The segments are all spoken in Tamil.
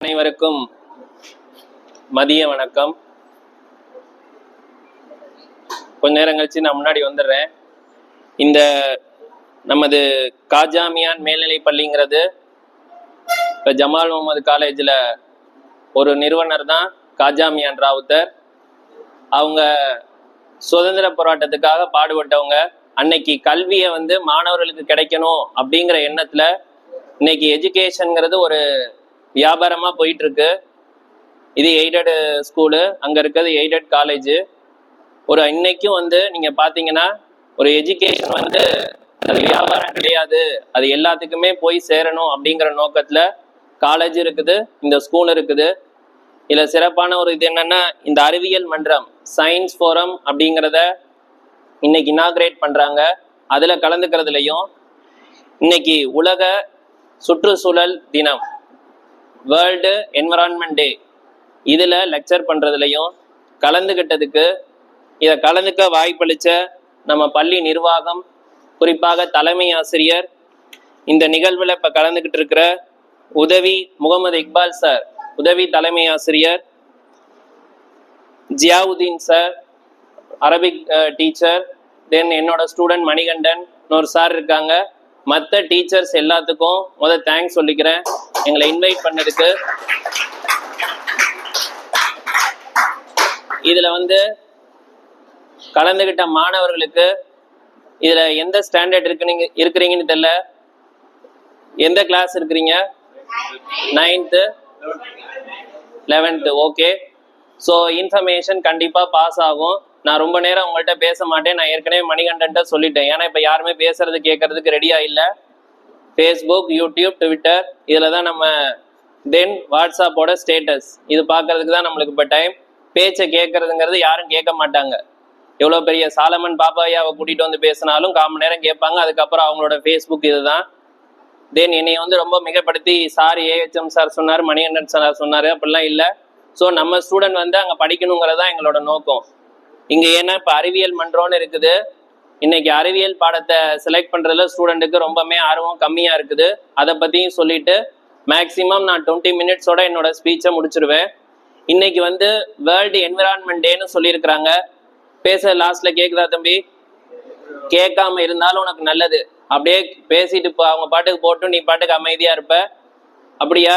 அனைவருக்கும் மதிய வணக்கம். கொஞ்ச நேரம் கழிச்சு நான் முன்னாடி வந்துடுறேன். இந்த நமது காஜாமியான் மேல்நிலை பள்ளிங்கிறது இப்போ ஜமால் முகமது காலேஜில் ஒரு நிறுவனர் தான் காஜாமியான் ராவுத்தர். அவங்க சுதந்திர போராட்டத்துக்காக பாடுபட்டவங்க. அன்னைக்கு கல்வியை வந்து மாணவர்களுக்கு கிடைக்கணும் அப்படிங்கிற எண்ணத்துல இன்னைக்கு எஜுகேஷனுங்கிறது ஒரு வியாபாரமா போயிட்டு இருக்கு இது எய்டடு ஸ்கூலு. அங்க இருக்கிறது எய்டட் காலேஜ். ஒரு இன்னைக்கும் வந்து நீங்க பாத்தீங்கன்னா ஒரு எஜுகேஷன் வந்து அது வியாபாரம் கிடையாது. அது எல்லாத்துக்குமே போய் சேரணும் அப்படிங்கிற நோக்கத்துல காலேஜ் இருக்குது இந்த ஸ்கூல் இருக்குது. இதுல சிறப்பான ஒரு இது என்னன்னா இந்த அறிவியல் மன்றம் சயின்ஸ் ஃபோரம் அப்படிங்கிறத இன்னைக்கு இனாகிரேட் பண்றாங்க. அதுல கலந்துக்கிறதுலையும் இன்னைக்கு உலக சுற்றுச்சூழல் தினம். வேர்ல்டு என்வரான்மெண்ட் டே இதில் லெக்சர் பண்ணுறதுலையும் கலந்துக்கிட்டதுக்கு இதை கலந்துக்க வாய்ப்பளிச்ச நம்ம பள்ளி நிர்வாகம் குறிப்பாக தலைமை ஆசிரியர் இந்த நிகழ்வில் இப்போ கலந்துக்கிட்டு இருக்கிற உதவி முகமது இக்பால் சார் உதவி தலைமை ஆசிரியர் Ziauddin sir Arabic teacher then என்னோட ஸ்டூடெண்ட் மணிகண்டன் இன்னொரு சார் இருக்காங்க. மற்ற டீச்சர்ஸ் எல்லாத்துக்கும் முத தேங்க்ஸ் சொல்லிக்கிறேன். எங்களை இன்வைட் பண்ணதுக்கு இதுல வந்து கலந்துகிட்ட மாணவர்களுக்கு இதுல எந்த ஸ்டாண்டர்ட் இருக்கு இருக்கிறீங்கன்னு தெரியல. எந்த கிளாஸ் இருக்கிறீங்க? Ninth eleventh okay so information கண்டிப்பாக பாஸ் ஆகும். நான் ரொம்ப நேரம் உங்கள்கிட்ட பேச மாட்டேன். நான் ஏற்கனவே மணிகண்டன்ட்ட சொல்லிட்டேன். ஏன்னா இப்போ யாருமே பேசுறது கேட்கறதுக்கு ரெடியாக இல்லை. ஃபேஸ்புக் யூடியூப் ட்விட்டர் இதில் தான் நம்ம தென் வாட்ஸ்அப்போட ஸ்டேட்டஸ் இது பார்க்கறதுக்கு தான் நம்மளுக்கு இப்போ டைம் பேச்சை கேட்கறதுங்கிறது யாரும் கேட்க மாட்டாங்க. எவ்வளோ பெரிய சாலமன் பாப்பாயாவை கூட்டிகிட்டு வந்து பேசினாலும் கால் மணி நேரம் கேட்பாங்க. அதுக்கப்புறம் அவங்களோட ஃபேஸ்புக் இதுதான். தென் என்னைய வந்து ரொம்ப மிகப்படுத்தி சார் ஏஹெச்எம் சார் சொன்னார் மணிகண்டன் சார் சொன்னார். அப்படிலாம் இல்லை. ஸோ நம்ம ஸ்டூடெண்ட் வந்து அங்கே படிக்கணுங்கிறது தான் எங்களோட நோக்கம். இங்கே ஏன்னா இப்போ அறிவியல் மன்றம்னு இருக்குது. இன்னைக்கு அறிவியல் பாடத்தை செலக்ட் பண்ணுறதுல ஸ்டூடெண்ட்டுக்கு ரொம்பவே ஆர்வம் கம்மியாக இருக்குது. அதை பற்றியும் சொல்லிட்டு மேக்ஸிமம் நான் டுவெண்ட்டி மினிட்ஸோட என்னோட ஸ்பீச்சை முடிச்சிருவேன். இன்னைக்கு வந்து வேர்ல்டு என்விரான்மெண்ட் டேன்னு சொல்லியிருக்கிறாங்க. பேச லாஸ்ட்ல கேக்குதா தம்பி? கேட்காம இருந்தாலும் உனக்கு நல்லது. அப்படியே பேசிட்டு போ அவங்க பாட்டுக்கு போட்டு நீ பாட்டுக்கு அமைதியா இருப்ப. அப்படியா?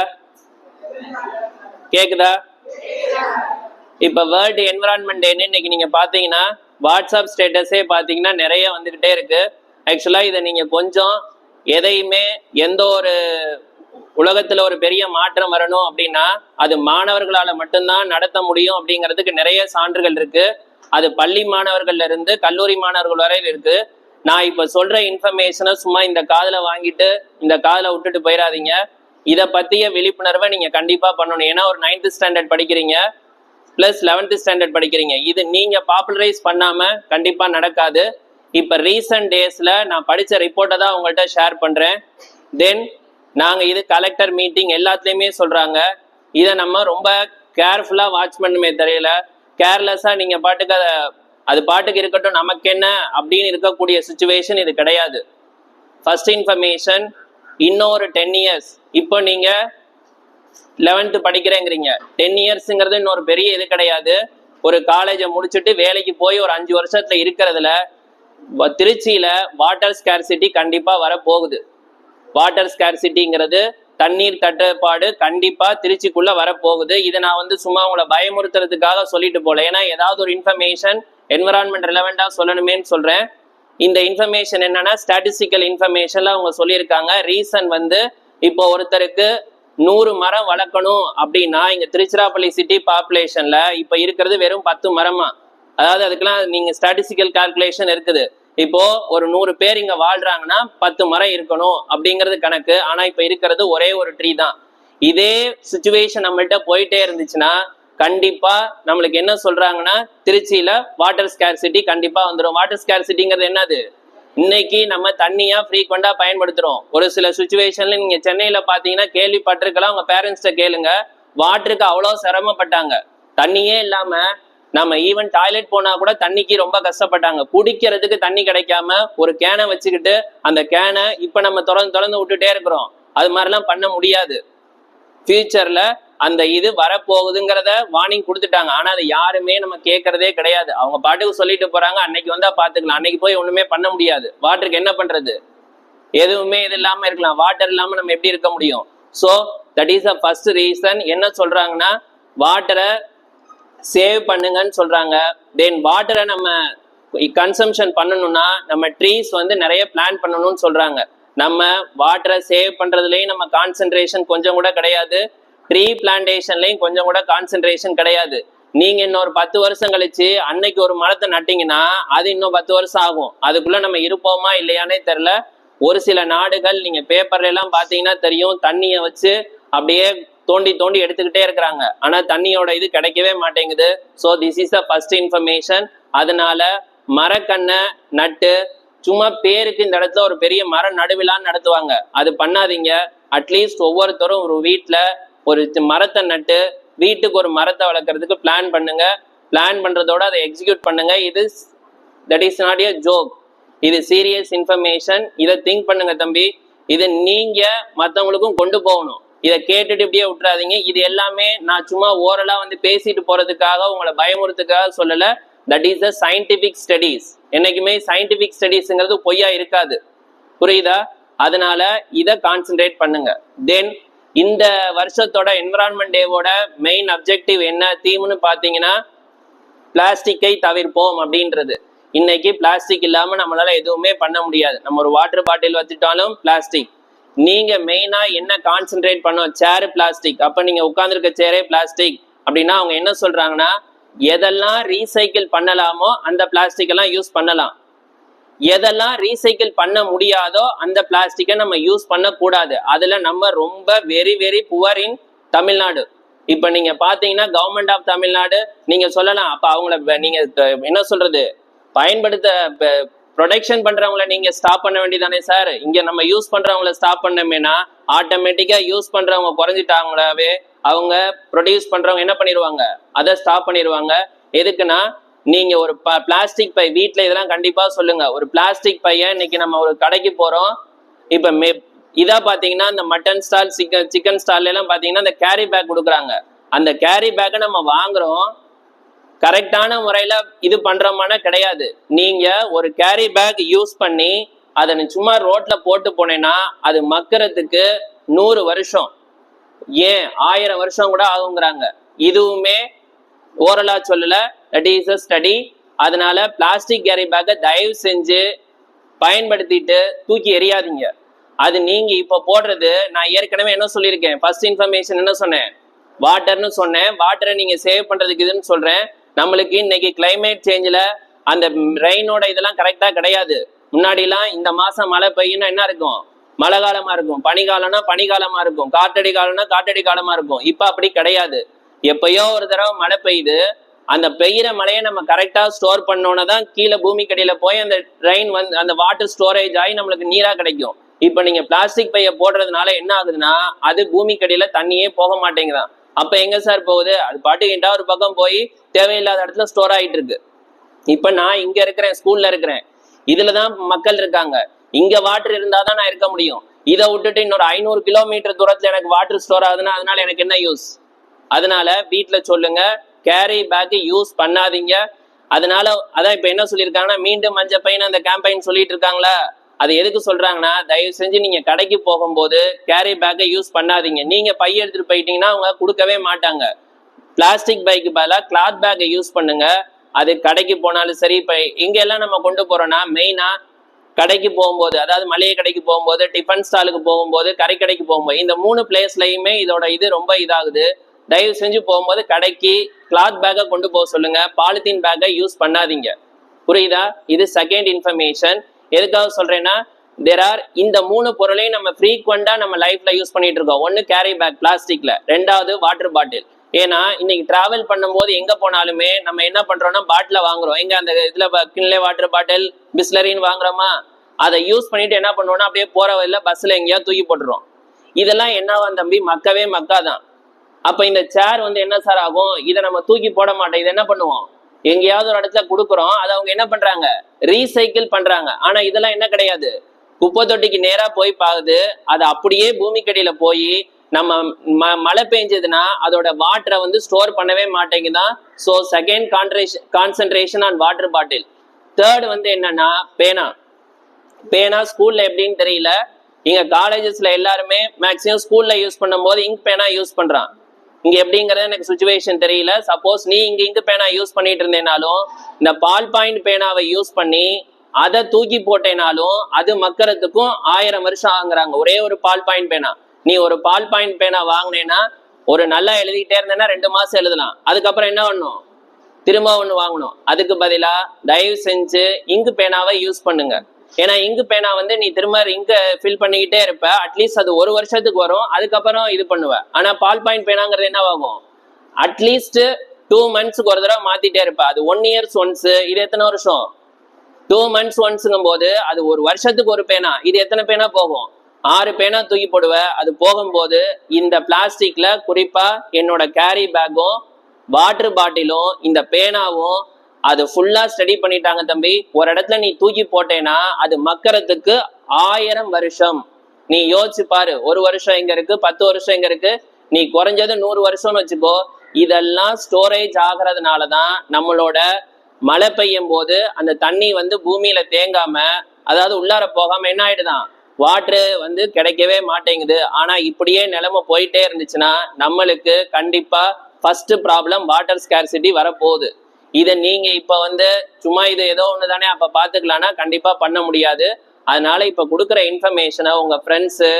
கேக்குதா? இப்ப வேர்ல்டு என்விரான்மெண்ட் டேன்னு இன்னைக்கு நீங்க பாத்தீங்கன்னா வாட்ஸ்அப் ஸ்டேட்டஸே பார்த்தீங்கன்னா நிறைய வந்துக்கிட்டே இருக்கு. ஆக்சுவலாக இதை நீங்க கொஞ்சம் எதையுமே எந்த ஒரு உலகத்துல ஒரு பெரிய மாற்றம் வரணும் அப்படின்னா அது மாணவர்களால மட்டும்தான் நடத்த முடியும் அப்படிங்கிறதுக்கு நிறைய சான்றுகள் இருக்கு. அது பள்ளி மாணவர்கள்ல இருந்து கல்லூரி மாணவர்கள் வரையில் இருக்கு. நான் இப்ப சொல்ற இன்ஃபர்மேஷனை சும்மா இந்த காதல வாங்கிட்டு இந்த காதல விட்டுட்டு போயிடாதீங்க இதை பத்திய விழிப்புணர்வை நீங்க கண்டிப்பா பண்ணணும். ஏன்னா ஒரு நைன்த் ஸ்டாண்டர்ட் படிக்கிறீங்க. பிளஸ் லெவன்த் ஸ்டாண்டர்ட் படிக்கிறீங்க. இது நீங்க பாப்புலரைஸ் பண்ணாம கண்டிப்பா நடக்காது. இப்ப ரீசன்ட் டேஸ்ல நான் படிச்ச ரிப்போர்ட்டை தான் உங்கள்கிட்ட ஷேர் பண்றேன். தென் நாங்க இது கலெக்டர் மீட்டிங் எல்லாத்துலயுமே சொல்றாங்க. இதை நம்ம ரொம்ப கேர்ஃபுல்லா வாட்ச் பண்ணுமே தெரியல. கேர்லெஸ்ஸா நீங்க பாட்டுக்கு அதை அது பாட்டுக்கு இருக்கட்டும் நமக்கு என்ன அப்படின்னு இருக்கக்கூடிய சுச்சுவேஷன் இது கிடையாது. ஃபர்ஸ்ட் இன்ஃபர்மேஷன் இன்னொரு டென் இயர்ஸ் இப்போ நீங்க லெவன்த்து படிக்கிறேங்கிறீங்க. டென் இயர்ஸுங்கிறது இன்னொரு பெரிய இது கிடையாது. ஒரு காலேஜை முடிச்சுட்டு வேலைக்கு போய் ஒரு அஞ்சு வருஷத்துல இருக்கிறதுல திருச்சியில் திருச்சியில வாட்டர் ஸ்கேர்சிட்டி கண்டிப்பா வரப்போகுது. வாட்டர் ஸ்கேர்சிட்டிங்கிறது தண்ணீர் தட்டுப்பாடு கண்டிப்பா திருச்சிக்குள்ள வரப்போகுது. இதை நான் வந்து சும்மா உங்களை பயமுறுத்துறதுக்காக சொல்லிட்டு போல. ஏன்னா ஏதாவது ஒரு இன்ஃபர்மேஷன் என்விரான்மெண்ட் ரிலவெண்டா சொல்லணுமேன்னு சொல்றேன். இந்த இன்ஃபர்மேஷன் என்னன்னா ஸ்டாட்டிஸ்டிக்கல் இன்ஃபர்மேஷன்ல அவங்க சொல்லியிருக்காங்க. ரீசன் வந்து இப்போ ஒருத்தருக்கு நூறு மரம் வளர்க்கணும் அப்படின்னா இங்க திருச்சிராப்பள்ளி சிட்டி பாப்புலேஷன்ல இப்ப இருக்கிறது வெறும் பத்து மரமா? அதாவது அதுக்கெல்லாம் நீங்க ஸ்டாட்டிஸ்டிக்கல் கால்குலேஷன் இருக்குது. இப்போ ஒரு நூறு பேர் இங்க வாழ்றாங்கன்னா பத்து மரம் இருக்கணும் அப்படிங்கிறது கணக்கு. ஆனா இப்ப இருக்கிறது ஒரே ஒரு ட்ரீ தான். இதே சுச்சுவேஷன் நம்மள்கிட்ட போயிட்டே இருந்துச்சுன்னா கண்டிப்பா நம்மளுக்கு என்ன சொல்றாங்கன்னா திருச்சியில வாட்டர் ஸ்கேர் சிட்டி கண்டிப்பா வந்துடும் வாட்டர் ஸ்கேர் சிட்டிங்கிறது என்னது? இன்னைக்கு நம்ம தண்ணியா ஃப்ரீக்வெண்டா பயன்படுத்துறோம். ஒரு சில சுச்சுவேஷன்ல நீங்க சென்னையில பாத்தீங்கன்னா கேள்விப்பட்டிருக்கலாம் உங்க பேரண்ட்ஸ்ட கேளுங்க. வாட்டருக்கு அவ்வளோ சிரமப்பட்டாங்க. தண்ணியே இல்லாம நம்ம ஈவன் டாய்லெட் போனா கூட தண்ணிக்கு ரொம்ப கஷ்டப்பட்டாங்க. குடிக்கிறதுக்கு தண்ணி கிடைக்காம ஒரு கேனை வச்சுக்கிட்டு அந்த கேனை இப்ப நம்ம தொடர்ந்து தொடர்ந்து விட்டுட்டே இருக்கிறோம். அது மாதிரிலாம் பண்ண முடியாது. ஃபியூச்சர்ல அந்த இது வரப்போகுதுங்கிறத வார்னிங் கொடுத்துட்டாங்க. ஆனா அதை யாருமே நம்ம கேட்கறதே கிடையாது. அவங்க பாட்டுக்கு சொல்லிட்டு போறாங்க. அன்னைக்கு வந்தா பாத்துக்கலாம். அன்னைக்கு போய் ஒண்ணுமே பண்ண முடியாது. வாட்டருக்கு என்ன பண்றது? எதுவுமே இது இல்லாம இருக்கலாம். வாட்டர் இல்லாம நம்ம எப்படி இருக்க முடியும்? So that is a first reason என்ன சொல்றாங்கன்னா வாட்டரை சேவ் பண்ணுங்கன்னு சொல்றாங்க. தென் வாட்டரை நம்ம கன்சம்ஷன் பண்ணணும்னா நம்ம ட்ரீஸ் வந்து நிறைய பிளான் பண்ணணும்னு சொல்றாங்க. நம்ம வாட்டரை சேவ் பண்றதுலயும் நம்ம கான்சென்ட்ரேஷன் கொஞ்சம் கூட கிடையாது. ட்ரீ பிளான்டேஷன்லயும் கொஞ்சம் கூட கான்சென்ட்ரேஷன் கிடையாது. நீங்க இன்னொரு பத்து வருஷம் கழிச்சு அன்னைக்கு ஒரு மரத்தை நட்டிங்கன்னா அது இன்னும் பத்து வருஷம் ஆகும். அதுக்குள்ள நம்ம இருப்போமா இல்லையானே தெரில ஒரு சில நாடுகள் நீங்க பேப்பர்ல எல்லாம் பாத்தீங்கன்னா தெரியும் தண்ணிய வச்சு அப்படியே தோண்டி தோண்டி எடுத்துக்கிட்டே இருக்கிறாங்க. ஆனா தண்ணியோட இது கிடைக்கவே மாட்டேங்குது. So this is the first information அதனால மரக்கண்ணை நட்டு சும்மா பேருக்கு இந்த இடத்துல ஒரு பெரிய மர நடுவிழான்னு நடத்துவாங்க. அது பண்ணாதீங்க. அட்லீஸ்ட் ஒவ்வொருத்தரும் ஒரு வீட்டில் ஒரு மரத்தை நட்டு வீட்டுக்கு ஒரு மரத்தை வளர்க்குறதுக்கு பிளான் பண்ணுங்க. பிளான் பண்ணுறதோட அதை எக்ஸிக்யூட் பண்ணுங்க. இது that is not a joke இது சீரியஸ் இன்ஃபர்மேஷன் இதை திங்க் பண்ணுங்க தம்பி. இதை நீங்க மற்றவங்களுக்கும் கொண்டு போகணும். இதை கேட்டுட்டு இப்படியே விட்டுறாதீங்க. இது எல்லாமே நான் சும்மா ஓரலா வந்து பேசிட்டு போறதுக்காக உங்களை பயமுறுத்துக்காக சொல்லல. That is the scientific studies என்னைக்குமே சயின்டிபிக் ஸ்டடீஸ்ங்கிறது பொய்யா இருக்காது. புரியுதா? அதனால இதை கான்சென்ட்ரேட் பண்ணுங்க. தென் இந்த வருஷத்தோட என்விரான்மெண்ட் டேவோட மெயின் அப்ஜெக்டிவ் என்ன தீம்னு பார்த்தீங்கன்னா பிளாஸ்டிக்கை தவிர்ப்போம் அப்படின்றது. இன்னைக்கு பிளாஸ்டிக் இல்லாம நம்மளால எதுவுமே பண்ண முடியாது. நம்ம ஒரு வாட்டர் பாட்டில் வச்சுட்டாலும் பிளாஸ்டிக் நீங்க மெயினா என்ன கான்சென்ட்ரேட் பண்ணோம் சேரு பிளாஸ்டிக் அப்ப நீங்க உட்கார்ந்துருக்க சேரே பிளாஸ்டிக் அப்படின்னா அவங்க என்ன சொல்றாங்கன்னா எதெல்லாம் ரீசைக்கிள் பண்ணலாமோ அந்த பிளாஸ்டிக் எல்லாம் யூஸ் பண்ணலாம். எதெல்லாம் ரீசைக்கிள் பண்ண முடியாதோ அந்த பிளாஸ்டிக்கை நம்ம யூஸ் பண்ணக்கூடாது. அதுல நம்ம ரொம்ப very very poor in Tamil Nadu. இப்போ நீங்க பார்த்தீங்கன்னா கவர்மெண்ட் ஆஃப் தமிழ்நாடு நீங்க சொல்லலாம் அப்போ அவங்கள நீங்கள் நீங்க என்ன சொல்றது? பயன்படுத்த ப்ரொடக்ஷன் பண்றவங்கள நீங்க ஸ்டாப் பண்ண வேண்டியதானே சார் இங்க நம்ம யூஸ் பண்றவங்கள ஸ்டாப் பண்ணமேனா ஆட்டோமேட்டிக்கா யூஸ் பண்றவங்க குறைஞ்சிட்டாங்களாவே அவங்க ப்ரொடியூஸ் பண்றவங்க என்ன பண்ணிடுவாங்க அதை ஸ்டாப் பண்ணிடுவாங்க எதுக்குன்னா நீங்க ஒரு பிளாஸ்டிக் பை வீட்டில் இதெல்லாம் கண்டிப்பா சொல்லுங்க. ஒரு பிளாஸ்டிக் பைய இன்னைக்கு நம்ம ஒரு கடைக்கு போறோம். இப்ப மே இதா பாத்தீங்கன்னா இந்த mutton stall chicken chicken stall எல்லாம் பாத்தீங்கன்னா இந்த கேரி பேக் கொடுக்குறாங்க. அந்த கேரி பேக்கை நம்ம வாங்குறோம். கரெக்டான முறையில இது பண்றோமானா கிடையாது. நீங்க ஒரு கேரி பேக் யூஸ் பண்ணி அதை சும்மா ரோட்ல போட்டு போனேன்னா அது மக்கிறதுக்கு நூறு வருஷம். ஏன்? ஆயிரம் வருஷம் கூட ஆகுங்கிறாங்க. இதுவுமே ஓரலா சொல்லல. தட் இஸ் அ ஸ்டடி அதனால பிளாஸ்டிக் கேரி பேக்கை தயவு செஞ்சு பயன்படுத்திட்டு தூக்கி எறியாதீங்க. அது நீங்க இப்ப போடுறது நான் ஏற்கனவே என்ன சொல்லியிருக்கேன்? ஃபர்ஸ்ட் இன்ஃபர்மேஷன் என்ன சொன்னேன்? வாட்டர்னு சொன்னேன். வாட்டரை நீங்க சேவ் பண்றதுக்கு இதுன்னு சொல்றேன். நம்மளுக்கு இன்னைக்கு கிளைமேட் சேஞ்சில் அந்த ரெயினோட இதெல்லாம் கரெக்டா கிடையாது. முன்னாடிலாம் இந்த மாசம் மழை பெய்யும்னா என்ன இருக்கும்? மழை காலமா இருக்கும். பனிகாலம்னா பனிகாலமா இருக்கும். காற்றடி காலம்னா காற்றடி காலமா இருக்கும். இப்ப அப்படி கிடையாது. எப்பயோ ஒரு தடவை மழை பெய்யுது. அந்த பெய்யுற மழையை நம்ம கரெக்டாக ஸ்டோர் பண்ணோன்னா தான் கீழே பூமிக்கடியில போய் அந்த ட்ரெயின் வந்து அந்த வாட்டர் ஸ்டோரேஜ் ஆகி நம்மளுக்கு நீராக கிடைக்கும். இப்போ நீங்கள் பிளாஸ்டிக் பையை போடுறதுனால என்ன ஆகுதுன்னா அது பூமிக்கடியில தண்ணியே போக மாட்டேங்குதான் அப்போ எங்க சார் போகுது? அது பாட்டுக்கிட்டா ஒரு பக்கம் போய் தேவையில்லாத இடத்துல ஸ்டோர் ஆகிட்டு இருக்கு. இப்போ நான் இங்கே இருக்கிறேன் ஸ்கூலில் இருக்கிறேன். இதில் தான் மக்கள் இருக்காங்க. இங்கே வாட்டர் இருந்தால் தான் நான் இருக்க முடியும். இதை விட்டுட்டு இன்னொரு ஐநூறு கிலோமீட்டர் தூரத்தில் எனக்கு வாட்டர் ஸ்டோர் ஆகுதுன்னா அதனால எனக்கு என்ன யூஸ் அதனால வீட்டில் சொல்லுங்க. கேரி பேக்கு யூஸ் பண்ணாதீங்க. அதனால அதான் இப்ப என்ன சொல்லியிருக்காங்கன்னா மீண்டும் மஞ்சள் பையன் அந்த கேம்பெயின் சொல்லிட்டு இருக்காங்களா? அது எதுக்கு சொல்றாங்கன்னா தயவு செஞ்சு நீங்க கடைக்கு போகும்போது கேரி பேக்கை யூஸ் பண்ணாதீங்க. நீங்க பை எடுத்துட்டு போயிட்டீங்கன்னா அவங்க கொடுக்கவே மாட்டாங்க. பிளாஸ்டிக் பைக்கு பதிலாக கிளாத் பேக்கை யூஸ் பண்ணுங்க. அது கடைக்கு போனாலும் சரி இப்போ இங்கே எல்லாம் நம்ம கொண்டு போறோம்னா மெயினா கடைக்கு போகும்போது அதாவது மளிகை கடைக்கு போகும்போது டிஃபன் ஸ்டாலுக்கு போகும்போது கறி கடைக்கு போகும்போது இந்த மூணு பிளேஸ்லையுமே இதோட இது ரொம்ப இதாகுது. தயவு செஞ்சு போகும்போது கடைக்கு கிளாத் பேக்கை கொண்டு போக சொல்லுங்க. பாலித்தீன் பேக்கை யூஸ் பண்ணாதீங்க. புரியுதா? இது செகண்ட் இன்ஃபர்மேஷன் எதுக்காக சொல்றேன்னா தெர் ஆர் இந்த மூணு பொருளையும் நம்ம ஃப்ரீக்வெண்டா நம்ம லைஃப்ல யூஸ் பண்ணிட்டு இருக்கோம். ஒன்னு கேரி பேக் பிளாஸ்டிக்ல ரெண்டாவது வாட்டர் பாட்டில் ஏன்னா இன்னைக்கு டிராவல் பண்ணும்போது எங்க போனாலுமே நம்ம என்ன பண்றோம்னா பாட்டில வாங்குறோம். எங்க அந்த இதுல கிண்லே வாட்டர் பாட்டில் பிஸ்லரின்னு வாங்குறோமா? அதை யூஸ் பண்ணிட்டு என்ன பண்ணுவோம்னா அப்படியே போற வழியில பஸ்ல எங்கேயாவது தூக்கி போட்டுருவோம். இதெல்லாம் என்னவான் தம்பி? மக்கவே மக்காதான். அப்ப இந்த சேர் வந்து என்ன சார் ஆகும்? இதை நம்ம தூக்கி போட மாட்டோம். இதை என்ன பண்ணுவோம்? எங்கேயாவது ஒரு இடத்துல கொடுக்குறோம். அதை அவங்க என்ன பண்றாங்க? ரீசைக்கிள் பண்றாங்க. ஆனா இதெல்லாம் என்ன கிடையாது. குப்பை தொட்டிக்கு நேரா போய் பாகுது. அது அப்படியே பூமிக்கடியில போய் நம்ம ம- மழை பெஞ்சதுன்னா அதோட வாட்டரை வந்து ஸ்டோர் பண்ணவே மாட்டேங்குதான் so second கான்ட்ரேஷன் concentration on water bottle third வந்து என்னன்னா பேனா. பேனா ஸ்கூல்ல எப்படின்னு தெரியல. இங்க காலேஜஸ்ல எல்லாருமே மேக்ஸிமம் ஸ்கூல்ல யூஸ் பண்ணும்போது இங்க் பேனா யூஸ் பண்றான். இங்க எப்படிங்கறது எனக்கு சுச்சுவேஷன் தெரியல. சப்போஸ் நீ இங்க இங்க் பேனா யூஸ் பண்ணிட்டு இருந்தேனாலும் இந்த பால் பாயிண்ட் பேனாவை யூஸ் பண்ணி அதை தூக்கி போட்டேனாலும் அது மக்கறதுக்கும் ஆயிரம் வருஷம் ஆகுறாங்க ஒரே ஒரு பால் பாயிண்ட் பேனா. நீ ஒரு பால் பாயிண்ட் பேனா வாங்கினேன்னா ஒரு நல்லா எழுதிட்டே இருந்தேன்னா ரெண்டு மாசம் எழுதலாம். அதுக்கப்புறம் என்ன பண்ணும்? திரும்ப ஒன்று வாங்கணும். அதுக்கு பதிலா தயவு செஞ்சு இங்கு பேனாவை யூஸ் பண்ணுங்க. ஏன்னா இங்கு பேனா வந்து நீ திரும்ப இங்க ஃபில் பண்ணிக்கிட்டே இருப்ப. அட்லீஸ்ட் அது ஒரு வருஷத்துக்கு வரும். அதுக்கப்புறம் இது பண்ணுவ. ஆனா பால் பாயிண்ட் பேனாங்கிறது என்னவாகும் அட்லீஸ்ட் டூ மந்த்ஸ்க்கு ஒரு தடவை மாத்திட்டே இருப்ப. அது ஒன் இயர்ஸ் ஒன்ஸ் இது எத்தனை வருஷம்? டூ மந்த்ஸ் ஒன்ஸுங்கும் போது அது ஒரு வருஷத்துக்கு ஒரு பேனா. இது எத்தனை பேனா போகும்? ஆறு பேனா தூக்கி போடுவ. அது போகும்போது இந்த பிளாஸ்டிக்ல குறிப்பா என்னோட கேரி பேக்கும் வாட்டர் பாட்டிலும் இந்த பேனாவும் அது ஃபுல்லா ஸ்டடி பண்ணிட்டாங்க தம்பி. ஒரு இடத்துல நீ தூக்கி போட்டேன்னா அது மக்கறதுக்கு ஆயிரம் வருஷம். நீ யோசிச்சு பாரு. ஒரு வருஷம் எங்க இருக்கு? பத்து வருஷம் எங்க இருக்கு? நீ குறைஞ்சது நூறு வருஷம்னு வச்சுக்கோ. இதெல்லாம் ஸ்டோரேஜ் ஆகிறதுனால தான் நம்மளோட மழை பெய்யும் போது அந்த தண்ணி வந்து பூமியில தேங்காம அதாவது உள்ளார போகாம என்ன ஆயிடுதான் வாட்ரு வந்து கிடைக்கவே மாட்டேங்குது. ஆனா இப்படியே நிலைமை போயிட்டே இருந்துச்சுன்னா நம்மளுக்கு கண்டிப்பா ஃபர்ஸ்ட் ப்ராப்ளம் வாட்டர் ஸ்கேர்சிட்டி வரப்போகுது. இதை நீங்க இப்ப வந்து சும்மா இது ஏதோ ஒன்று தானே அப்ப பாத்துக்கலாம்னா கண்டிப்பா பண்ண முடியாது. அதனால இப்ப கொடுக்குற இன்ஃபர்மேஷனை உங்க ஃப்ரெண்ட்ஸு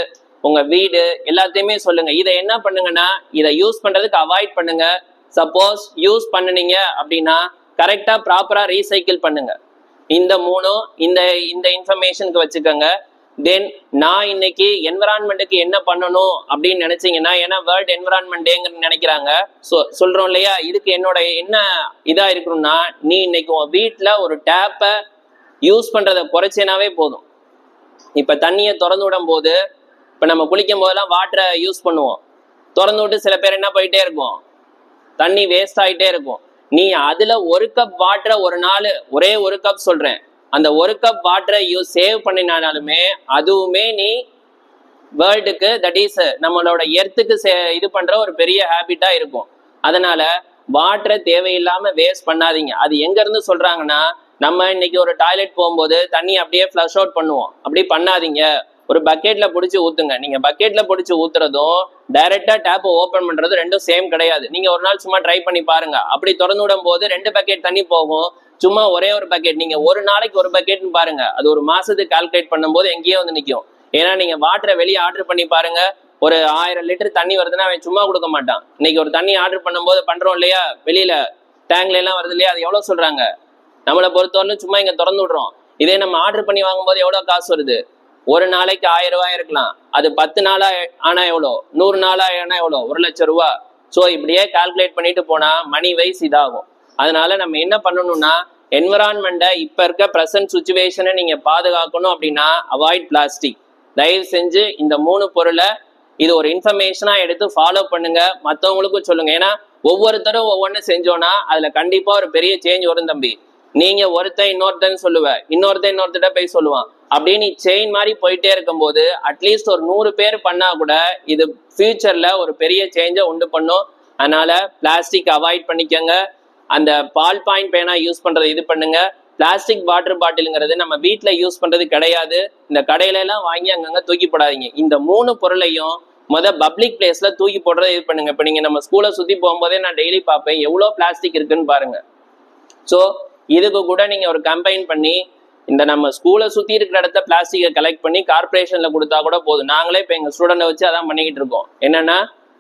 உங்க வீடு எல்லாத்தையுமே சொல்லுங்க. இதை என்ன பண்ணுங்கன்னா இதை யூஸ் பண்றதுக்கு அவாய்ட் பண்ணுங்க. சப்போஸ் யூஸ் பண்ணுனீங்க அப்படின்னா கரெக்டா ப்ராப்பரா ரீசைக்கிள் பண்ணுங்க. இந்த மூணும் இந்த இந்த இன்ஃபர்மேஷனுக்கு வச்சுக்கோங்க. தென் நான் இன்னைக்கு என்விரான்மெண்ட்டுக்கு என்ன பண்ணணும் அப்படின்னு நினைச்சீங்கன்னா ஏன்னா வேர்ல்ட் என்விரான்மெண்ட்டுங்கன்னு நினைக்கிறாங்க. ஸோ சொல்றோம் இல்லையா? இதுக்கு என்னோட என்ன இதா இருக்கணும்னா நீ இன்னைக்கு உன் வீட்டில் ஒரு டேப்பை யூஸ் பண்றதை குறைச்சேனாவே போதும். இப்ப தண்ணியை திறந்து விடும் போது இப்ப நம்ம குளிக்கும் போதெல்லாம் வாட்டரை யூஸ் பண்ணுவோம். திறந்து விட்டு சில பேர் என்ன போயிட்டே இருக்கும்? தண்ணி வேஸ்ட் ஆகிட்டே இருக்கும். நீ அதுல ஒரு கப் வாட்டரை ஒரு நாள் ஒரே ஒரு கப் சொல்றேன். அந்த ஒரு கப் வாட்டரை யூ சேவ் பண்ணினாலுமே அதுவுமே நீ வேர்ல்டுக்கு தட் இஸ் நம்மளோட எர்த்துக்கு இது பண்ற ஒரு பெரிய ஹேபிட்டா இருக்கும். அதனால வாட்டரை தேவையில்லாம வேஸ்ட் பண்ணாதீங்க. அது எங்க இருந்து சொல்றாங்கன்னா நம்ம இன்னைக்கு ஒரு டாய்லெட் போகும்போது தண்ணி அப்படியே ஃப்ளஷ் அவுட் பண்ணுவோம். அப்படி பண்ணாதீங்க. ஒரு பக்கெட்ல பிடிச்சி ஊத்துங்க. நீங்க பக்கெட்ல பிடிச்சி ஊத்துறதும் டைரக்டா டேப் ஓபன் பண்றதும் ரெண்டும் சேம் கிடையாது. நீங்க ஒரு நாள் சும்மா ட்ரை பண்ணி பாருங்க. அப்படி திறந்து விடும் போது ரெண்டு பக்கெட் தண்ணி போகும். சும்மா ஒரே ஒரு பக்கெட் நீங்க ஒரு நாளைக்கு ஒரு பக்கெட்னு பாருங்க. அது ஒரு மாசத்துக்கு கால்குலேட் பண்ணும்போது எங்கேயோ வந்து நிற்கும் ஏன்னா நீங்க வாட்டரை வெளியே ஆர்டர் பண்ணி பாருங்க. ஒரு ஆயிரம் லிட்டர் தண்ணி வருதுன்னா அவன் சும்மா கொடுக்க மாட்டான். இன்னைக்கு ஒரு தண்ணி ஆர்டர் பண்ணும்போது பண்றோம் இல்லையா? வெளியில டேங்க்ல எல்லாம் வருது இல்லையா? அது எவ்வளவு சொல்றாங்க? நம்மளை பொறுத்தவரை சும்மா இங்க திறந்து விடுறோம். இதே நம்ம ஆர்டர் பண்ணி வாங்கும்போது எவ்வளவு காசு வருது? ஒரு நாளைக்கு ஆயிரம் ரூபாய் இருக்கலாம். அது பத்து நாளா ஆனா எவ்வளோ? நூறு நாளா ஆனா எவ்வளோ? ஒரு லட்சம் ரூபா. ஸோ இப்படியே கால்குலேட் பண்ணிட்டு போனா மணி வைஸ் இதாகும். அதனால நம்ம என்ன பண்ணணும்னா என்விரான்மெண்ட்டை இப்போ இருக்க ப்ரெசன்ட் சுச்சுவேஷனை நீங்க பாதுகாக்கணும் அப்படின்னா அவாய்ட் பிளாஸ்டிக் தயவு செஞ்சு இந்த மூணு பொருளை இது ஒரு இன்ஃபர்மேஷனாக எடுத்து ஃபாலோ பண்ணுங்க. மற்றவங்களுக்கும் சொல்லுங்க. ஏன்னா ஒவ்வொருத்தரும் ஒவ்வொன்று செஞ்சோன்னா அதில் கண்டிப்பாக ஒரு பெரிய சேஞ்ச் வரும் தம்பி. நீங்க ஒருத்தன் இன்னொருத்தன் சொல்லுவேன் இன்னொருத்தன் இன்னொருத்தட்ட போய் சொல்லுவான். அப்படின்னு செயின் மாதிரி போயிட்டே இருக்கும்போது அட்லீஸ்ட் ஒரு நூறு பேர் பண்ணா கூட இது ஃபியூச்சர்ல ஒரு பெரிய சேஞ்சை உண்டு பண்ணும். அதனால பிளாஸ்டிக் அவாய்ட் பண்ணிக்கோங்க. அந்த பால் பாயிண்ட் பேனா யூஸ் பண்றது இது பண்ணுங்க. பிளாஸ்டிக் வாட்டர் பாட்டிலுங்கிறது நம்ம வீட்டில் யூஸ் பண்றது கிடையாது. இந்த கடையில எல்லாம் வாங்கி அங்கங்க தூக்கி போடாதீங்க. இந்த மூணு பொருளையும் முத பப்ளிக் பிளேஸ்ல தூக்கி போடுறதை இது பண்ணுங்க. இப்போ நீங்க நம்ம ஸ்கூலை சுத்தி போகும்போதே நான் டெய்லி பார்ப்பேன். எவ்வளோ பிளாஸ்டிக் இருக்குன்னு பாருங்க. ஸோ இதுக்கு கூட நீங்க ஒரு கம்பைன் பண்ணி இந்த நம்ம ஸ்கூலை சுத்தி இருக்கிற இடத்த பிளாஸ்டிக்கை கலெக்ட் பண்ணி கார்பரேஷன்ல கொடுத்தா கூட போதும். நாங்களே இப்போ எங்க ஸ்டூடெண்ட்டை வச்சு அதான் பண்ணிக்கிட்டு இருக்கோம். என்னன்னா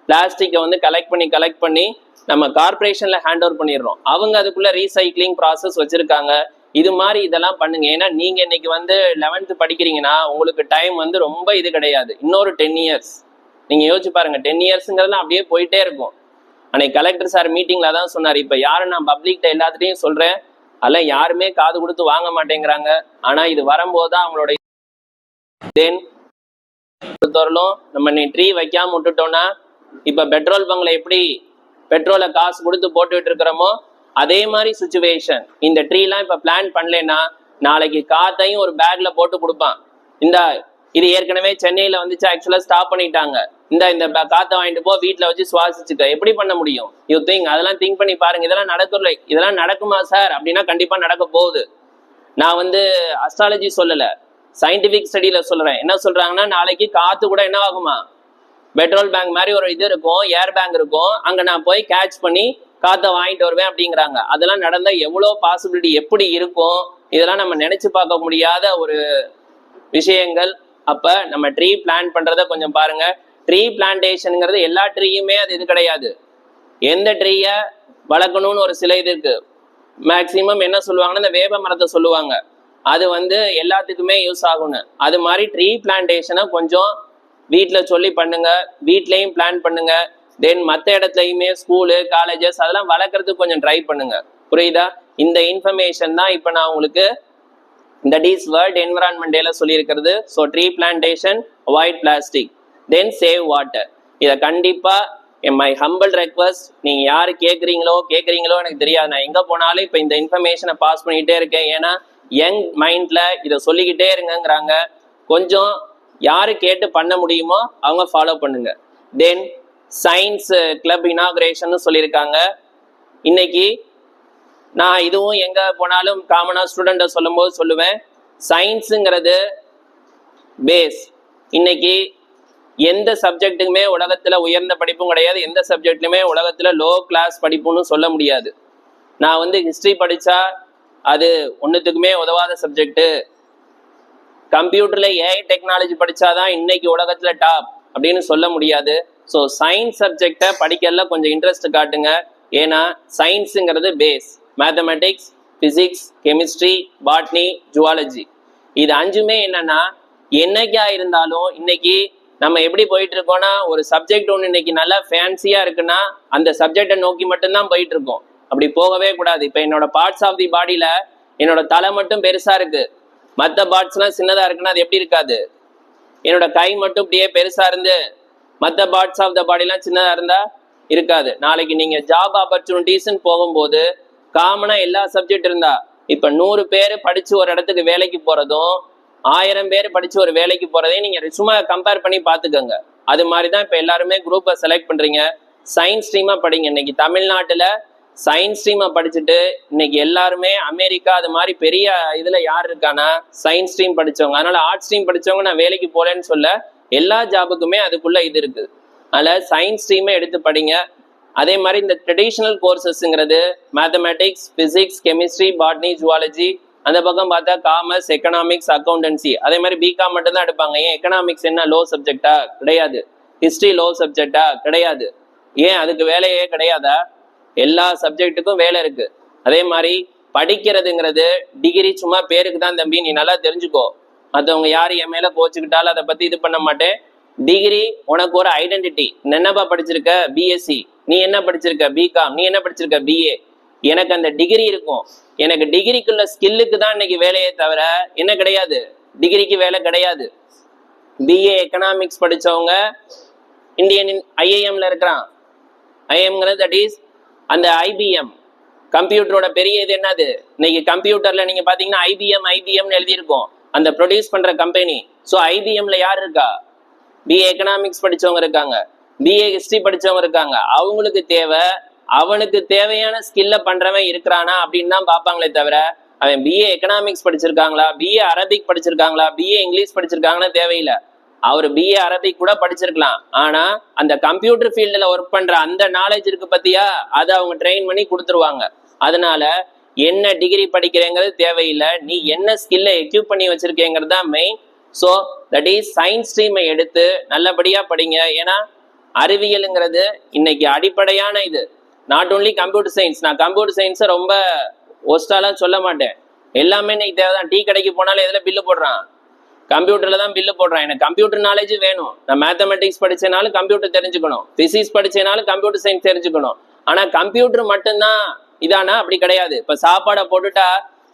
பிளாஸ்டிக்கை வந்து கலெக்ட் பண்ணி கலெக்ட் பண்ணி நம்ம கார்பரேஷன்ல ஹேண்ட் ஓவர் பண்ணிடுறோம். அவங்க அதுக்குள்ள ரீசைக்ளிங் ப்ராசஸ் வச்சிருக்காங்க. இது மாதிரி இதெல்லாம் பண்ணுங்க. ஏன்னா நீங்க இன்னைக்கு வந்து லெவன்த்து படிக்கிறீங்கன்னா உங்களுக்கு டைம் வந்து ரொம்ப இது கிடையாது. இன்னொரு டென் இயர்ஸ் நீங்க யோசிச்சு பாருங்க. டென் இயர்ஸ்ங்கிறதுலாம் அப்படியே போயிட்டே இருக்கும். அன்னைக்கு கலெக்டர் சார் மீட்டிங்ல தான் சொன்னார். இப்ப யாரும் நான் பப்ளிக்ட எல்லாத்துட்டையும் சொல்றேன்? அதெல்லாம் யாருமே காது கொடுத்து வாங்க மாட்டேங்கிறாங்க. ஆனா இது வரும்போது தான் அவங்களோட தென் பொறுத்தவரையிலும் நம்ம நீ ட்ரீ வைக்காம விட்டுட்டோம்னா இப்ப பெட்ரோல் பங்க்ல எப்படி பெட்ரோலை காசு கொடுத்து போட்டுட்டு இருக்கிறோமோ அதே மாதிரி சுச்சுவேஷன் இந்த ட்ரீலாம் இப்ப பிளான் பண்ணலைன்னா நாளைக்கு காத்தையும் ஒரு பேக்ல போட்டு கொடுப்பான். இந்த இது ஏற்கனவே சென்னையில வந்துச்சு. ஆக்சுவலா ஸ்டாப் பண்ணிட்டாங்க. இந்த இந்த காத்த வாங்கிட்டு போ வீட்டுல வச்சு சுவாசிச்சுக்க. எப்படி பண்ண முடியும்? யூ திங்க் அதெல்லாம் திங்க் பண்ணி பாருங்க. இதெல்லாம் நடக்கல இதெல்லாம் நடக்குமா சார் அப்படின்னா கண்டிப்பா நடக்க போகுது. நான் வந்து அஸ்ட்ராலஜி சொல்லல. சயின்டிபிக் ஸ்டடியில சொல்றேன். என்ன சொல்றாங்கன்னா நாளைக்கு காத்து கூட என்ன ஆகுமா? பெட்ரோல் பேங்க் மாதிரி ஒரு இது இருக்கும். ஏர் பேங்க் இருக்கும். அங்க நான் போய் கேட்ச் பண்ணி காத்த வாங்கிட்டு வருவேன் அப்படிங்கிறாங்க. அதெல்லாம் நடந்தா எவ்வளோ பாசிபிலிட்டி எப்படி இருக்கும்? இதெல்லாம் நம்ம நினைச்சு பார்க்க முடியாத ஒரு விஷயங்கள். அப்ப நம்ம ட்ரீ பிளான் பண்றத கொஞ்சம் பாருங்க. ட்ரீ பிளான்டேஷனுங்கிறது எல்லா ட்ரீயுமே அது இது கிடையாது. எந்த ட்ரீயை வளர்க்கணும்னு ஒரு சில இது இருக்கு. மேக்சிமம் என்ன சொல்லுவாங்கன்னா இந்த வேப மரத்தை சொல்லுவாங்க. அது வந்து எல்லாத்துக்குமே யூஸ் ஆகும்னு. அது மாதிரி ட்ரீ பிளான்டேஷனை கொஞ்சம் வீட்டில் சொல்லி பண்ணுங்க. வீட்லேயும் பிளான் பண்ணுங்க. தென் மற்ற இடத்துலையுமே ஸ்கூலு காலேஜஸ் அதெல்லாம் வளர்க்குறதுக்கு கொஞ்சம் ட்ரை பண்ணுங்க. புரியுதா? இந்த இன்ஃபர்மேஷன் தான் இப்போ நான் உங்களுக்கு தட் இஸ் வேர்ல்ட் என்விரான்மெண்ட் டேல சொல்லியிருக்கிறது. So tree plantation avoid plastic then save water இதை கண்டிப்பாக மை ஹம்பிள் ரெக்வஸ்ட் நீங்கள் யார் கேட்குறீங்களோ கேட்குறீங்களோ எனக்கு தெரியாது. நான் எங்கே போனாலும் இப்போ இந்த இன்ஃபர்மேஷனை பாஸ் பண்ணிகிட்டே இருக்கேன். ஏன்னா யங் மைண்டில் இதை சொல்லிக்கிட்டே இருங்கங்கிறாங்க. கொஞ்சம் யார் கேட்டு பண்ண முடியுமோ அவங்க ஃபாலோ பண்ணுங்க. தென் சயின்ஸ் கிளப் இனாகிரேஷன் சொல்லியிருக்காங்க. இன்னைக்கு நான் இதுவும் எங்கே போனாலும் காமனாக ஸ்டூடெண்ட்டை சொல்லும்போது சொல்லுவேன். சயின்ஸுங்கிறது பேஸ் இன்னைக்கு எந்த சப்ஜெக்ட்டுக்குமே உலகத்தில் உயர்ந்த படிப்பும் கிடையாது. எந்த சப்ஜெக்ட்லையுமே உலகத்தில் லோ கிளாஸ் படிப்புன்னு சொல்ல முடியாது. நான் வந்து ஹிஸ்ட்ரி படித்தா அது ஒன்றுத்துக்குமே உதவாத சப்ஜெக்ட்டு கம்ப்யூட்டரில் ஏஐ டெக்னாலஜி படித்தாதான் இன்னைக்கு உலகத்தில் டாப் அப்படின்னு சொல்ல முடியாது. ஸோ சயின்ஸ் சப்ஜெக்டை படிக்கல கொஞ்சம் இன்ட்ரெஸ்ட் காட்டுங்க. ஏன்னா சயின்ஸுங்கிறது base mathematics physics chemistry botany zoology இது அஞ்சுமே என்னன்னா என்னைக்கா இருந்தாலும் இன்னைக்கு நம்ம எப்படி போயிட்டு இருக்கோம்னா ஒரு சப்ஜெக்ட் ஒன்று இன்னைக்கு நல்லா ஃபேன்சியா இருக்குன்னா அந்த சப்ஜெக்டை நோக்கி மட்டும்தான் போயிட்டு இருக்கோம் அப்படி போகவே கூடாது. இப்போ என்னோட பார்ட்ஸ் ஆஃப் தி பாடியில என்னோட தலை மட்டும் பெருசா இருக்கு. மற்ற பார்ட்ஸ்லாம் சின்னதா இருக்குன்னா அது எப்படி இருக்காது? என்னோட கை மட்டும் இப்படியே பெருசா இருந்து மற்ற பார்ட்ஸ் ஆஃப் த பாடிலாம் சின்னதா இருந்தா இருக்காது. நாளைக்கு நீங்க ஜாப் ஆப்பர்ச்சுனிட்டிஸ்ன்னு போகும்போது காமனா எல்லா சப்ஜெக்ட் இருந்தா. இப்ப நூறு பேர் படிச்சு ஒரு இடத்துக்கு வேலைக்கு போறதும் ஆயிரம் பேர் படிச்சு ஒரு வேலைக்கு போறதையும் நீங்க சும்மா கம்பேர் பண்ணி பாத்துக்கோங்க அது மாதிரி தான் இப்ப எல்லாருமே குரூப்பை செலக்ட் பண்றீங்க. சயின்ஸ் ஸ்ட்ரீமா படிங்க. இன்னைக்கு தமிழ்நாட்டுல சயின்ஸ் ஸ்ட்ரீமை படிச்சுட்டு இன்னைக்கு எல்லாருமே அமெரிக்கா அது மாதிரி பெரிய இதுல யார் இருக்கானா சயின்ஸ் ஸ்ட்ரீம் படிச்சவங்க. அதனால ஆர்ட்ஸ் ஸ்ட்ரீம் படிச்சவங்க நான் வேலைக்கு போறேன்னு சொல்ல எல்லா ஜாபுக்குமே அதுக்குள்ள இது இருக்கு. அதனால சயின்ஸ் ஸ்ட்ரீமே எடுத்து படிங்க. அதே மாதிரி இந்த traditional கோர்சஸ்ங்கிறது mathematics physics chemistry botany zoology அந்த பக்கம் பார்த்தா காமர்ஸ் எக்கனாமிக்ஸ் அக்கௌண்டன்சி அதே மாதிரி பிகாம் மட்டும்தான் எடுப்பாங்க. ஏன்? எக்கனாமிக்ஸ் என்ன? லோ சப்ஜெக்டா கிடையாது. ஹிஸ்ட்ரி லோ சப்ஜெக்டா கிடையாது. ஏன்? அதுக்கு வேலையே கிடையாதா? எல்லா சப்ஜெக்ட்டுக்கும் வேலை இருக்கு. அதே மாதிரி படிக்கிறதுங்கிறது டிகிரி சும்மா பேருக்கு தான் தம்பி. நீ நல்லா தெரிஞ்சுக்கோ. மற்றவங்க யார் என் மேல கோச்சுக்கிட்டாலும் அதை பத்தி இது பண்ண மாட்டேன். டிகிரி உனக்கு ஒரு ஐடென்டிட்டி என்னப்பா படிச்சிருக்க? பிஎஸ்சி நீ என்ன படிச்சிருக்க பிகாம் நீ என்ன படிச்சிருக்க பிஏ எனக்கு அந்த டிகிரி இருக்கும். எனக்கு டிகிரிக்குள்ள ஸ்கில்லுக்கு தான் இன்னைக்கு வேலையே தவிர என்ன கிடையாது. டிகிரிக்கு வேலை கிடையாது. பிஏ எக்கனாமிக்ஸ் படிச்சவங்க இந்தியன் ஐஏஎம்ல இருக்கிறான். ஐஏஎம்ங்கிறது தட் இஸ் அந்த ஐபிஎம் கம்ப்யூட்டரோட பெரிய இது என்னது? இன்னைக்கு கம்ப்யூட்டர்ல நீங்க பாத்தீங்கன்னா ஐபிஎம் ஐபிஎம்னு எழுதியிருக்கோம். அந்த ப்ரொடியூஸ் பண்ற கம்பெனி ஸோ ஐபிஎம்ல யார் இருக்கா? பிஏ எக்கனாமிக்ஸ் படிச்சவங்க இருக்காங்க. பிஏ ஹிஸ்டரி படிச்சவங்க இருக்காங்க. அவங்களுக்கு தேவை அவனுக்கு தேவையான ஸ்கில்ல பண்றவன் இருக்கிறானா அப்படின்னு தான் பார்ப்பாங்களே தவிர அவன் பிஏ எக்கனாமிக்ஸ் படிச்சிருக்காங்களா பிஏ அரபிக் படிச்சிருக்காங்களா பிஏ இங்கிலீஷ் படிச்சிருக்காங்கன்னா தேவையில்லை. அவர் பிஏ அரபிக் கூட படிச்சிருக்கலாம். ஆனா அந்த கம்ப்யூட்டர் ஃபீல்டில் ஒர்க் பண்ற அந்த நாலேஜ் இருக்கு பத்தியா? அதை அவங்க ட்ரெயின் பண்ணி கொடுத்துருவாங்க. அதனால என்ன டிகிரி படிக்கிறேங்கிறது தேவையில்லை. நீ என்ன ஸ்கில்லை எக்யூப் பண்ணி வச்சிருக்கேங்கிறது தான் main so that is science ஸ்ட்ரீமை எடுத்து நல்லபடியா படிங்க. ஏன்னா அறிவியலுங்கிறது இன்னைக்கு அடிப்படையான இது. நாட் ஓன்லி கம்ப்யூட்டர் சயின்ஸ் நான் கம்ப்யூட்டர் சயின்ஸை ரொம்ப ஒஸ்டாலாம் சொல்ல மாட்டேன். எல்லாமே இன்னைக்கு தேவைதான். டீ கடைக்கு போனாலும் எதில் பில்லு போடுறான்? கம்ப்யூட்டர்ல தான் பில்லு போடுறான். எனக்கு கம்ப்யூட்டர் நாலேஜ் வேணும். நான் மேத்தமெட்டிக்ஸ் படித்தனாலும் கம்ப்யூட்டர் தெரிஞ்சுக்கணும். பிசிக்ஸ் படித்தனாலும் கம்ப்யூட்டர் சயின்ஸ் தெரிஞ்சுக்கணும். ஆனா கம்ப்யூட்டர் மட்டும்தான் இதானா? அப்படி கிடையாது. இப்ப சாப்பாடை போட்டுட்டா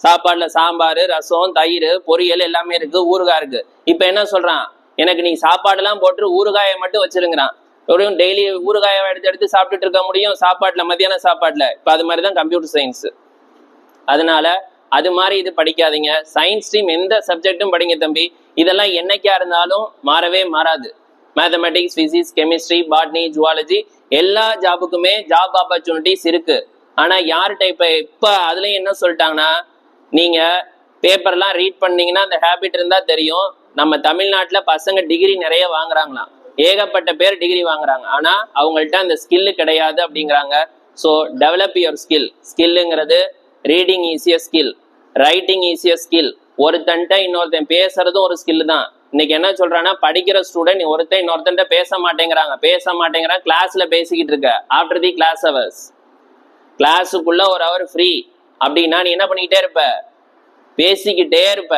சாப்பாடுல சாம்பார் ரசம் தயிர் பொரியல் எல்லாமே இருக்கு. ஊறுகாய் இருக்கு. இப்ப என்ன சொல்றான்? எனக்கு நீ சாப்பாடெல்லாம் போட்டு ஊறுகாயை மட்டும் வச்சிருங்கிறான். எப்படியும் டெய்லி ஊறுகாய எடுத்து எடுத்து சாப்பிட்டுட்டு இருக்க முடியும். சாப்பாட்டில் மத்தியான சாப்பாட்டில். இப்போ அது மாதிரி தான் கம்ப்யூட்டர் சயின்ஸ் அதனால அது மாதிரி இது படிக்காதீங்க. சயின்ஸ் ஸ்ட்ரீம் எந்த சப்ஜெக்ட்டும் படிங்க தம்பி. இதெல்லாம் என்னைக்கா இருந்தாலும் மாறவே மாறாது. Mathematics physics chemistry botany zoology எல்லா ஜாபுக்குமே ஜாப் ஆப்பர்ச்சுனிட்டிஸ் இருக்கு. ஆனா யார் டைப் இப்போ அதுலயும் என்ன சொல்லிட்டாங்கன்னா நீங்க பேப்பர்லாம் ரீட் பண்ணீங்கன்னா அந்த ஹேபிட் இருந்தா தெரியும். நம்ம தமிழ்நாட்டில் பசங்க டிகிரி நிறைய வாங்குறாங்களாம். ஏகப்பட்ட பேர் டிகிரி வாங்குறாங்க. ஆனா அவங்கள்ட்ட அந்த ஸ்கில்லு கிடையாது அப்படிங்கிறாங்க. So develop your skill ஸ்கில்லுங்கிறது reading easier skill writing easier skill ஒருத்தன்ட்ட இன்னொருத்தன் பேசுறதும் ஒரு ஸ்கில் தான். இன்னைக்கு என்ன சொல்றான்னா படிக்கிற ஸ்டூடெண்ட் ஒருத்தன் இன்னொருத்தன்ட்ட பேச மாட்டேங்கிறாங்க. பேச மாட்டேங்கிறாங்க கிளாஸ்ல பேசிக்கிட்டு இருக்க. ஆஃப்டர் தி கிளாஸ் அவர்ஸ் கிளாஸுக்குள்ள ஒரு ஹவர் ஃப்ரீ அப்படின்னா நீ என்ன பண்ணிக்கிட்டே இருப்ப? பேசிக்கிட்டே இருப்ப.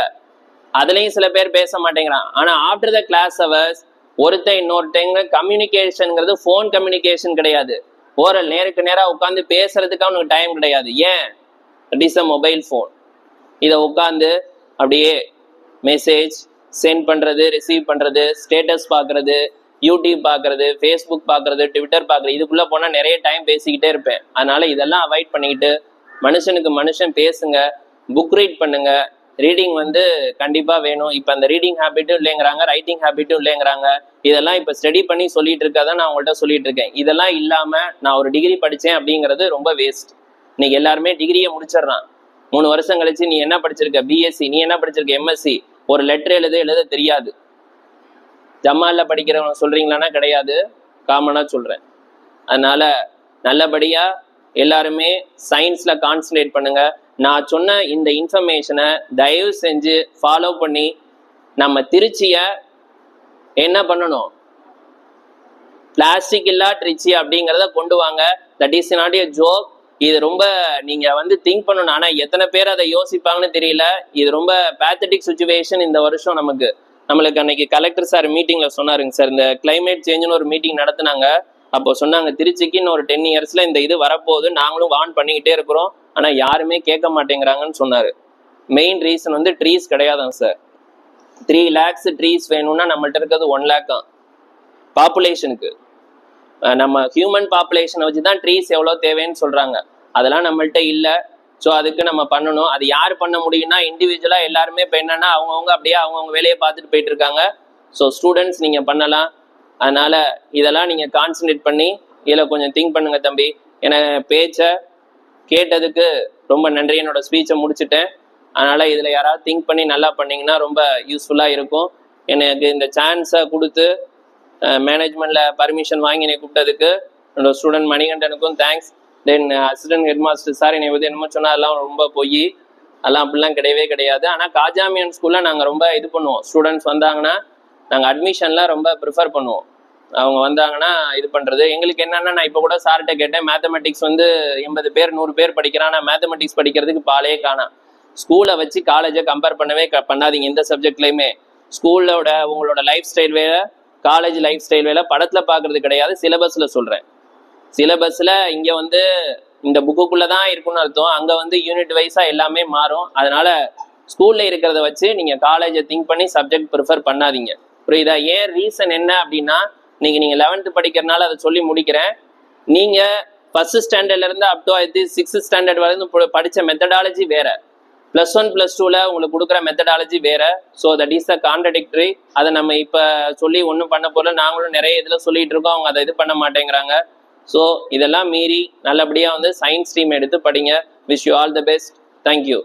அதுலயும் சில பேர் பேச மாட்டேங்கிறான். ஆனா ஆஃப்டர் த கிளாஸ் அவர்ஸ் ஒருத்தன் இன்னொருத்தங்க கம்யூனிகேஷனுங்கிறது ஃபோன் கம்யூனிகேஷன் கிடையாது. ஓரல் நேருக்கு நேராக உட்காந்து பேசுறதுக்கு அவனுக்கு டைம் கிடையாது. ஏன்? It is a mobile phone இதை உட்காந்து அப்படியே மெசேஜ் சென்ட் பண்ணுறது ரிசீவ் பண்ணுறது ஸ்டேட்டஸ் பார்க்குறது யூடியூப் பார்க்குறது ஃபேஸ்புக் பார்க்குறது ட்விட்டர் பார்க்குறது இதுக்குள்ளே போனால் நிறைய டைம் பேசிக்கிட்டே இருப்பேன். அதனால் இதெல்லாம் அவாய்ட் பண்ணிக்கிட்டு மனுஷனுக்கு மனுஷன் பேசுங்க புக் ரீட் பண்ணுங்கள் ரீடிங் வந்து கண்டிப்பாக வேணும். இப்போ அந்த ரீடிங் ஹேபிட்டும் இல்லைங்கிறாங்க ரைட்டிங் ஹேபிட்டும் இல்லைங்கிறாங்க. இதெல்லாம் இப்போ ஸ்டடி பண்ணி சொல்லிட்டு இருக்கதை நான் உங்கள்கிட்ட சொல்லிட்டு இருக்கேன். இதெல்லாம் இல்லாமல் நான் ஒரு டிகிரி படித்தேன் அப்படிங்கிறது ரொம்ப வேஸ்ட் இன்னைக்கு எல்லாருமே டிகிரியை முடிச்சிடுறான். மூணு வருஷம் கழிச்சு நீ என்ன படிச்சிருக்க? பிஎஸ்சி நீ என்ன படிச்சிருக்க? எம்எஸ்சி ஒரு லெட்டர் எழுத எழுத தெரியாது. ஜமால்ல படிக்கிறவங்க சொல்றீங்களான்னா கிடையாது. காமனா சொல்றேன். அதனால நல்லபடியா எல்லாருமே சயின்ஸ்ல கான்சன்ட்ரேட் பண்ணுங்க. நான் சொன்ன இந்த இன்ஃபர்மேஷனை தயவு செஞ்சு ஃபாலோ பண்ணி நம்ம திருச்சியை என்ன பண்ணணும்? பிளாஸ்டிக் இல்லா ட்ரிச்சி அப்படிங்கிறத கொண்டு வாங்க. That is not a joke இது ரொம்ப நீங்க வந்து திங்க் பண்ணணும். ஆனா எத்தனை பேர் அதை யோசிப்பாங்கன்னு தெரியல. இது ரொம்ப பேத்தட்டிக் சுச்சுவேஷன் இந்த வருஷம் நமக்கு. நம்மளுக்கு அன்னைக்கு கலெக்டர் சார் மீட்டிங்ல சொன்னாருங்க சார் இந்த கிளைமேட் சேஞ்சுன்னு ஒரு மீட்டிங் நடத்துனாங்க. அப்போ சொன்னாங்க திருச்சிக்கு இன்னும் ஒரு டென் இயர்ஸ்ல இந்த இது வரப்போகுது. நாங்களும் வார்ன் பண்ணிக்கிட்டே இருக்கிறோம். ஆனா யாருமே கேட்க மாட்டேங்கிறாங்கன்னு சொன்னாரு. மெயின் ரீசன் வந்து ட்ரீஸ் கிடையாதாங்க சார் த்ரீ லேக்ஸ் ட்ரீஸ் வேணும்னா நம்மள்ட்ட இருக்கிறது ஒன் லேக் பாப்புலேஷனுக்கு நம்ம ஹியூமன் பாப்புலேஷனை வச்சு தான் ட்ரீஸ் எவ்வளோ தேவைன்னு சொல்கிறாங்க அதெல்லாம் நம்மள்ட்ட இல்லை. ஸோ அதுக்கு நம்ம பண்ணணும். அது யார் பண்ண முடியும்னா இண்டிவிஜுவலாக எல்லாருமே இப்போ என்னென்னா அவங்கவுங்க அப்படியே அவங்கவுங்க வேலையை பார்த்துட்டு போயிட்டு இருக்காங்க. ஸோ ஸ்டூடெண்ட்ஸ் நீங்கள் பண்ணலாம். அதனால இதெல்லாம் நீங்கள் கான்சன்ட்ரேட் பண்ணி இதில் கொஞ்சம் திங்க் பண்ணுங்க தம்பி. என பேச்சை கேட்டதுக்கு ரொம்ப நன்றி. என்னோட ஸ்பீச்சை முடிச்சுட்டேன். அதனால இதில் யாராவது திங்க் பண்ணி நல்லா பண்ணீங்கன்னா ரொம்ப யூஸ்ஃபுல்லாக இருக்கும். எனக்கு இந்த சான்ஸை கொடுத்து மேனேஜ்மெண்ட்ல பர்மிஷன் வாங்கி என்னை கூப்பிட்டதுக்கு என்னோட student மணிகண்டனுக்கும் thanks then assistant head master sir என்னை பற்றி என்னமோ சொன்னால் அதெல்லாம் ரொம்ப போய். அதெல்லாம் அப்படிலாம் கிடையவே கிடையாது. ஆனால் காஜாமியன் ஸ்கூலில் நாங்கள் ரொம்ப இது பண்ணுவோம். ஸ்டூடெண்ட்ஸ் வந்தாங்கன்னா நாங்கள் அட்மிஷன்லாம் ரொம்ப ப்ரிஃபர் பண்ணுவோம். அவங்க வந்தாங்கன்னா இது பண்ணுறது எங்களுக்கு என்னென்னா நான் இப்போ கூட சார்கிட்ட கேட்டேன் மேத்தமெட்டிக்ஸ் வந்து எண்பது பேர் நூறு பேர் படிக்கிறான். நான் மேத்தமெட்டிக்ஸ் படிக்கிறதுக்கு பாலே காணாம் ஸ்கூலை வச்சு காலேஜை கம்பேர் பண்ணவே க- பண்ணாதீங்க எந்த சப்ஜெக்ட்லையுமே ஸ்கூலோட உங்களோட லைஃப் ஸ்டைல் வேலை காலேஜ் லைஃப் ஸ்டைல் வேலை படத்தில் பார்க்கறது கிடையாது சிலபஸில் சொல்கிறேன் சிலபஸில் இங்கே வந்து இந்த புக்குக்குள்ளே தான் இருக்கும்னு அர்த்தம். அங்கே வந்து யூனிட் வைஸாக எல்லாமே மாறும். அதனால் ஸ்கூலில் இருக்கிறத வச்சு நீங்கள் காலேஜை திங்க் பண்ணி சப்ஜெக்ட் ப்ரிஃபர் பண்ணாதீங்க. புரியுதா? ஏன் ரீசன் என்ன அப்படின்னா நீங்க நீங்கள் லெவன்த்து படிக்கிறனால அதை சொல்லி முடிக்கிறேன். நீங்கள் ஃபர்ஸ்ட் ஸ்டாண்டர்ட்லேருந்து அப் டு இது சிக்ஸ்த் ஸ்டாண்டர்ட் வரைக்கும் படித்த மெத்தடாலஜி வேற. ப்ளஸ் ஒன் ப்ளஸ் டூவில் உங்களுக்கு கொடுக்குற மெத்தடாலஜி வேற. So that is the contradictory அதை நம்ம இப்போ சொல்லி ஒன்றும் பண்ண போல நாங்களும் நிறைய இதில் சொல்லிட்டு இருக்கோம். அவங்க அதை இது பண்ண மாட்டேங்கிறாங்க. ஸோ இதெல்லாம் மீறி நல்லபடியாக வந்து சயின்ஸ் ஸ்ட்ரீம் எடுத்து படிங்க. Wish you all the best thank you